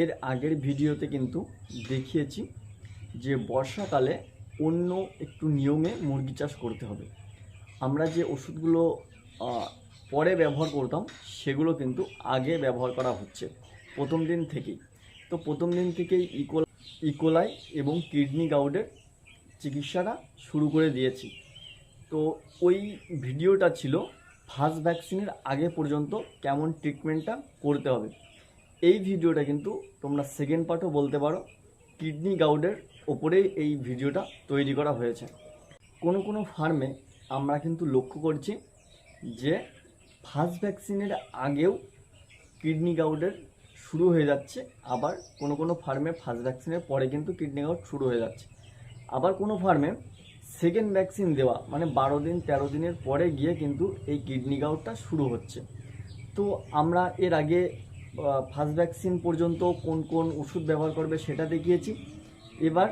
এর আগের ভিডিওতে কিন্তু দেখিয়েছি যে বর্ষাকালে অন্য একটু নিয়মে মুরগি চাষ করতে হবে। আমরা যে ওষুধগুলো পরে ব্যবহার করতাম, সেগুলো কিন্তু আগে ব্যবহার করা হচ্ছে। প্রথম দিন থেকেই। তো প্রথম দিন থেকেই ইকোল ইকোলাই এবং কিডনি গাউডের চিকিৎসাটা শুরু করে দিয়েছি। তো ওই ভিডিওটা ছিল, ফার্স্ট ভ্যাকসিনের আগে পর্যন্ত কেমন ট্রিটমেন্টটা করতে হবে। এই ভিডিওটা কিন্তু তোমরা সেকেন্ড পার্টও বলতে পারো। কিডনি গাউডের ওপরেই এই ভিডিওটা তৈরি করা হয়েছে। কোনো কোনো ফার্মে আমরা কিন্তু লক্ষ্য করছি যে ফার্স্ট ভ্যাকসিনের আগেও কিডনি গাউডের শুরু হয়ে যাচ্ছে। আবার কোনো কোনো ফার্মে ফার্স্ট ভ্যাকসিনের পরে কিন্তু কিডনি গাউড শুরু হয়ে যাচ্ছে। আবার কোনো ফার্মে সেকেন্ড ভ্যাকসিন দেওয়া মানে বারো দিন, তেরো দিনের পরে গিয়ে কিন্তু এই কিডনি গাউডটা শুরু হচ্ছে। তো আমরা এর আগে ফার্স্ট ভ্যাকসিন পর্যন্ত কোন কোন ওষুধ ব্যবহার করবে সেটা দেখিয়েছি। এবার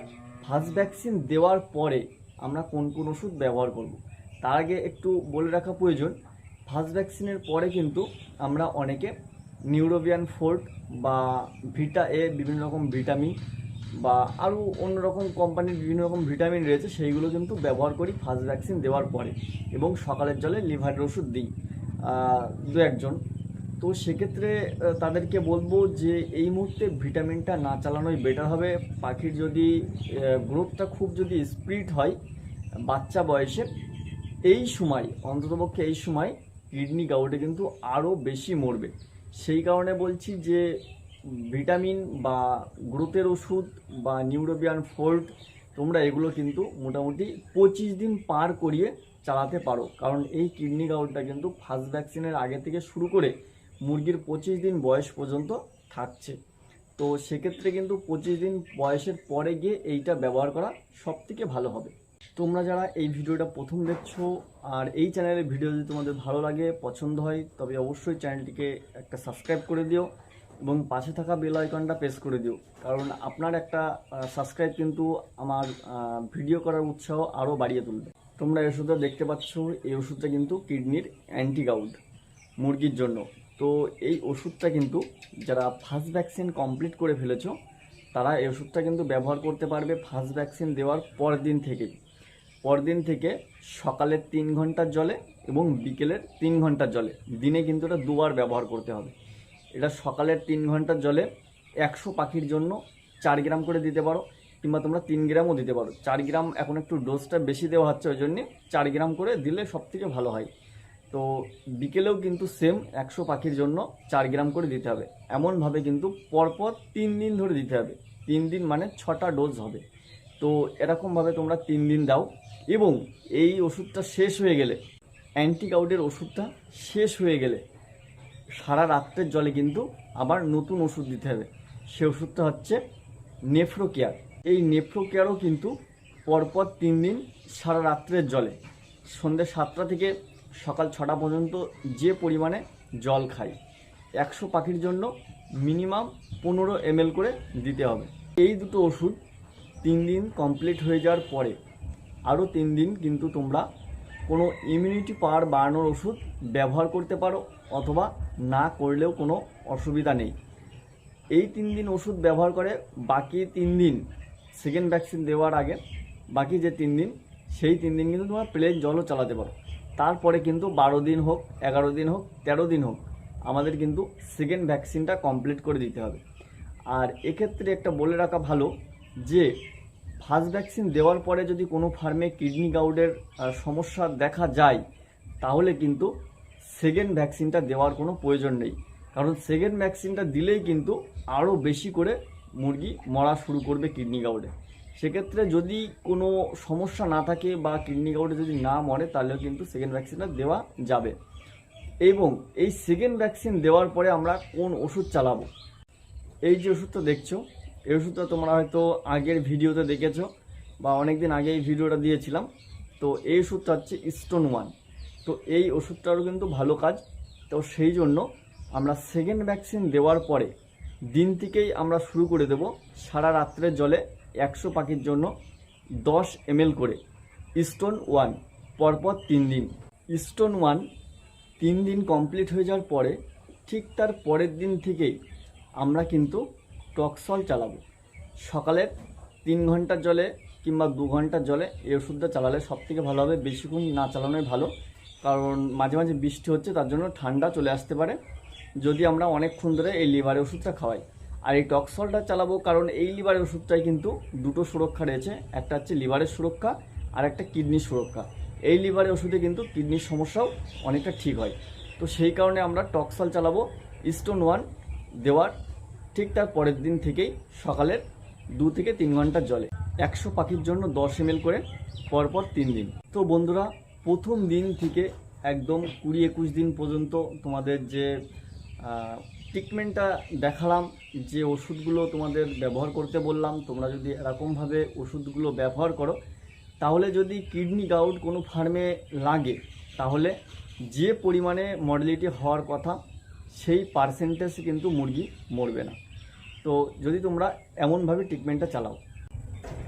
ফার্স্ট ভ্যাকসিন দেওয়ার পরে আমরা কোন কোন ওষুধ ব্যবহার করব। তার আগে একটু বলে রাখা প্রয়োজন, ফার্স্ট ভ্যাকসিনের পরে কিন্তু আমরা অনেকে নিউরোবিয়ান ফোর্ট বা ভিটা এ, বিভিন্ন রকম ভিটামিন বা আরও অন্যরকম কোম্পানির বিভিন্ন রকম ভিটামিন রয়েছে, সেইগুলো কিন্তু ব্যবহার করি ফার্স্ট ভ্যাকসিন দেওয়ার পরে এবং সকালের জলে লিভারের ওষুধ দিই। দু একজন। তো সেক্ষেত্রে তাদেরকে বলব যে এই মুহূর্তে ভিটামিনটা না চালানোই বেটার হবে। পাখির যদি গ্রোথটা খুব যদি স্পিড হয়, বাচ্চা বয়সে, এই সময়, অন্ততপক্ষে এই সময় কিডনি গাউটে কিন্তু আরও বেশি মরবে। সেই কারণে বলছি যে ভিটামিন বা গ্রোথের ওষুধ বা নিউরোবিয়ান ফোল্ট তোমরা এগুলো কিন্তু মোটামুটি পঁচিশ দিন পার করিয়ে চালাতে পারো। কারণ এই কিডনি গাউটটা কিন্তু ফার্স্ট ভ্যাকসিনের আগে থেকে শুরু করে মুরগির পঁচিশ দিন বয়স পর্যন্ত থাকছে। তো সেক্ষেত্রে কিন্তু পঁচিশ দিন বয়সের পরে গিয়ে এইটা ব্যবহার করা সব থেকে ভালো হবে। তোমরা যারা এই ভিডিওটা প্রথম দেখছ আর এই চ্যানেলের ভিডিও যদি তোমাদের ভালো লাগে, পছন্দ হয়, তবে অবশ্যই চ্যানেলটিকে একটা সাবস্ক্রাইব করে দিও এবং পাশে থাকা বেল আইকনটা প্রেস করে দিও। কারণ আপনার একটা সাবস্ক্রাইব কিন্তু আমার ভিডিও করার উৎসাহ আরও বাড়িয়ে তুলবে। তোমরা এই ওষুধটা দেখতে পাচ্ছ, এই ওষুধটা কিন্তু কিডনির অ্যান্টিগাউড মুরগির জন্য। তো এই ওষুধটা কিন্তু যারা ফার্স্ট ভ্যাকসিন কমপ্লিট করে ফেলেছ, তারা এই ওষুধটা কিন্তু ব্যবহার করতে পারবে ফার্স্ট ভ্যাকসিন দেওয়ার পরের দিন থেকেই। পরদিন থেকে সকালের তিন ঘণ্টার জলে এবং বিকেলের তিন ঘণ্টার জলে। দিনে কিন্তু এটা দুবার ব্যবহার করতে হবে। এটা সকালের তিন ঘণ্টার জলে একশো পাখির জন্য চার গ্রাম করে দিতে পারো, কিংবা তোমরা তিন গ্রামও দিতে পারো। চার গ্রাম এখন একটু ডোজটা বেশি দেওয়া হচ্ছে, ওই জন্যে চার গ্রাম করে দিলে সব থেকে ভালো হয়। তো বিকেলেও কিন্তু সেম একশো পাখির জন্য চার গ্রাম করে দিতে হবে। এমনভাবে কিন্তু পরপর তিন দিন ধরে দিতে হবে। তিন দিন মানে ছটা ডোজ হবে। তো এরকমভাবে তোমরা তিন দিন দাও এবং এই ওষুধটা শেষ হয়ে গেলে অ্যান্টিকাউডের ওষুধটা শেষ হয়ে গেলে সারা রাত্রের জলে কিন্তু আবার নতুন ওষুধ দিতে হবে। সে ওষুধটা হচ্ছে নেফ্রো কেয়ার এই নেফ্রো কেয়ারও কিন্তু পরপর তিন দিন সারা রাত্রের জলে। সন্ধ্যে সাতটা থেকে সকাল ছটা পর্যন্ত যে পরিমাণে জল খাই, একশো পাখির জন্য মিনিমাম পনেরো এমএল করে দিতে হবে। এই দুটো ওষুধ তিন দিন কমপ্লিট হয়ে যাওয়ার পরে, আরও তিন দিন কিন্তু তোমরা কোনো ইমিউনিটি পাওয়ার বাড়ানোর ওষুধ ব্যবহার করতে পারো অথবা না করলেও কোনো অসুবিধা নেই। এই তিন দিন ওষুধ ব্যবহার করে বাকি তিন দিন সেকেন্ড ভ্যাকসিন দেওয়ার আগে বাকি যে তিন দিন, সেই তিন দিন কিন্তু তোমরা প্লেন জলও চালাতে পারো। তারপরে কিন্তু বারো দিন হোক, এগারো দিন হোক, তেরো দিন হোক, আমাদের কিন্তু সেকেন্ড ভ্যাকসিনটা কমপ্লিট করে দিতে হবে। আর এক্ষেত্রে একটা বলে রাখা ভালো যে ফার্স্ট ভ্যাকসিন দেওয়ার পরে যদি কোনো ফার্মে কিডনি গাউডের সমস্যা দেখা যায়, তাহলে কিন্তু সেকেন্ড ভ্যাকসিনটা দেওয়ার কোনো প্রয়োজন নেই। কারণ সেকেন্ড ভ্যাকসিনটা দিলেই কিন্তু আরও বেশি করে মুরগি মরা শুরু করবে কিডনি গাউডে সেক্ষেত্রে যদি কোনো সমস্যা না থাকে বা কিডনি গাউডে যদি না মরে, তাহলেও কিন্তু সেকেন্ড ভ্যাকসিনটা দেওয়া যাবে। এবং এই সেকেন্ড ভ্যাকসিন দেওয়ার পরে আমরা কোন ওষুধ চালাবো? এই যে ওষুধটা দেখছ, এই ওষুধটা তোমরা হয়তো আগের ভিডিওতে দেখেছ বা অনেক দিন আগে এই ভিডিওটা দিয়েছিলাম। তো এই ওষুধটা হচ্ছে স্টোন ওয়ান তো এই ওষুধটারও কিন্তু ভালো কাজ। তো সেই জন্য আমরা সেকেন্ড ভ্যাকসিন দেওয়ার পরে দিন থেকেই আমরা শুরু করে দেব সারা রাত্রের জলে। একশো পাখির জন্য দশ এমএল করে। স্টোন ওয়ান, পরপর তিন দিন। স্টোন ওয়ান তিন দিন কমপ্লিট হয়ে যাওয়ার পরে, ঠিক তার পরের দিন থেকেই আমরা কিন্তু টক্সল চালাবো। সকালের তিন ঘণ্টার জলে কিংবা দু ঘণ্টার জলে এই ওষুধটা চালালে সব থেকে ভালো হবে। বেশিক্ষণ না চালানোই ভালো, কারণ মাঝে মাঝে বৃষ্টি হচ্ছে, তার জন্য ঠান্ডা চলে আসতে পারে। যদি আমরা অনেকক্ষণ ধরে এই লিভারের ওষুধটা খাওয়াই। আর এই টক্সলটা চালাবো কারণ এই লিভারের ওষুধটাই কিন্তু দুটো সুরক্ষা রয়েছে। একটা হচ্ছে লিভারের সুরক্ষা আর একটা কিডনির সুরক্ষা। এই লিভারের ওষুধে কিন্তু কিডনির সমস্যাও অনেকটা ঠিক হয়। তো সেই কারণে আমরা টক্সল চালাবো, স্টোন ওয়ান দেওয়ার ঠিক তার পরের দিন থেকেই সকালের দু থেকে তিন ঘণ্টার জলে। একশো পাখির জন্য দশ এম করে পরপর তিন দিন। তো বন্ধুরা, প্রথম দিন থেকে একদম কুড়ি একুশ দিন পর্যন্ত তোমাদের যে ট্রিটমেন্টটা দেখালাম, যে ওষুধগুলো তোমাদের ব্যবহার করতে বললাম, তোমরা যদি এরকমভাবে ওষুধগুলো ব্যবহার করো, তাহলে যদি কিডনি গাউট কোনো ফার্মে লাগে, তাহলে যে পরিমাণে মডেলিটি হওয়ার কথা, সেই পার্সেন্টেজ কিন্তু মুরগি মরবে না। তো যদি তোমরা এমনভাবে ট্রিটমেন্টটা চালাও।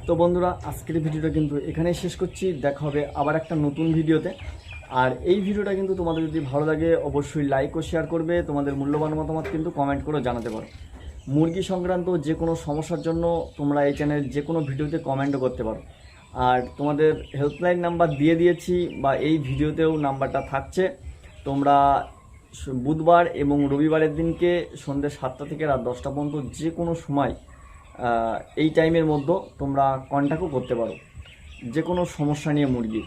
তো বন্ধুরা, আজকের ভিডিওটা কিন্তু এখানেই শেষ করছি। দেখা হবে আবার একটা নতুন ভিডিওতে। আর এই ভিডিওটা কিন্তু তোমাদের যদি ভালো লাগে, অবশ্যই লাইক ও শেয়ার করবে। তোমাদের মূল্যবান মতামত কিন্তু কমেন্ট করে জানাতে পারো। মুরগি সংক্রান্ত যে কোনো সমস্যার জন্য তোমরা এই চ্যানেল যে কোনো ভিডিওতে কমেন্টও করতে পারো। আর তোমাদের হেল্পলাইন নাম্বার দিয়ে দিয়েছি বা এই ভিডিওতেও নাম্বারটা থাকছে। তোমরা বুধবার এবং রবিবারের দিনকে সন্ধ্যে সাতটা থেকে রাত দশটা পর্যন্ত যে কোনো সময় এই টাইমের মধ্যে তোমরা কন্ট্যাক্টও করতে পারো। যে কোনো সমস্যা নিয়ে মুরগির।